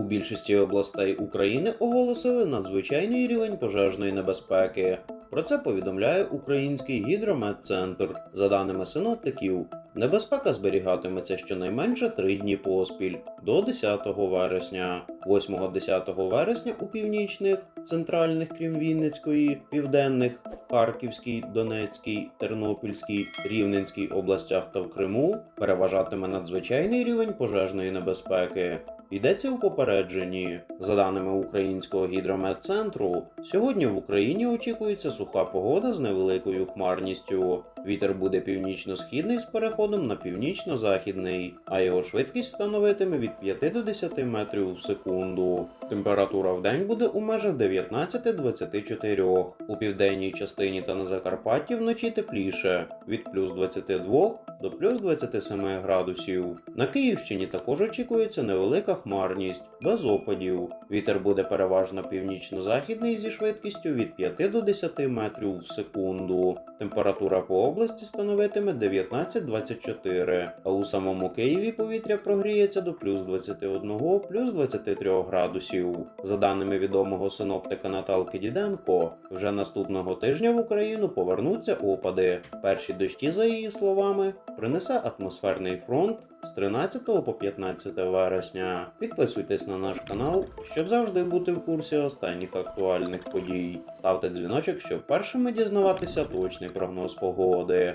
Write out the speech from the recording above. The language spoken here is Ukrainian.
У більшості областей України оголосили надзвичайний рівень пожежної небезпеки. Про це повідомляє Український гідрометцентр. За даними синоптиків, небезпека зберігатиметься щонайменше три дні поспіль до 10 вересня. 8-10 вересня у північних, центральних, крім Вінницької, південних, Харківській, Донецькій, Тернопільській, Рівненській областях та в Криму переважатиме надзвичайний рівень пожежної небезпеки. Йдеться у попередженні. За даними Українського гідрометцентру, сьогодні в Україні очікується суха погода з невеликою хмарністю. Вітер буде північно-східний з переходом на північно-західний, а його швидкість становитиме від 5 до 10 метрів в секунду. Температура в день буде у межах 19-24. У південній частині та на Закарпатті вночі тепліше від плюс 22 до плюс 27 градусів. На Київщині також очікується невелика хмарність, без опадів. Вітер буде переважно північно-західний зі швидкістю від 5 до 10 метрів в секунду. Температура по області становитиме 19-24, а у самому Києві повітря прогріється до плюс 21, плюс 23 градусів. За даними відомого синоптика Наталки Діденко, вже наступного тижня в Україну повернуться опади. Перші дощі, за її словами, принесе атмосферний фронт з 13 по 15 вересня. Підписуйтесь на наш канал, щоб завжди бути в курсі останніх актуальних подій. Ставте дзвіночок, щоб першими дізнаватися точний прогноз погоди.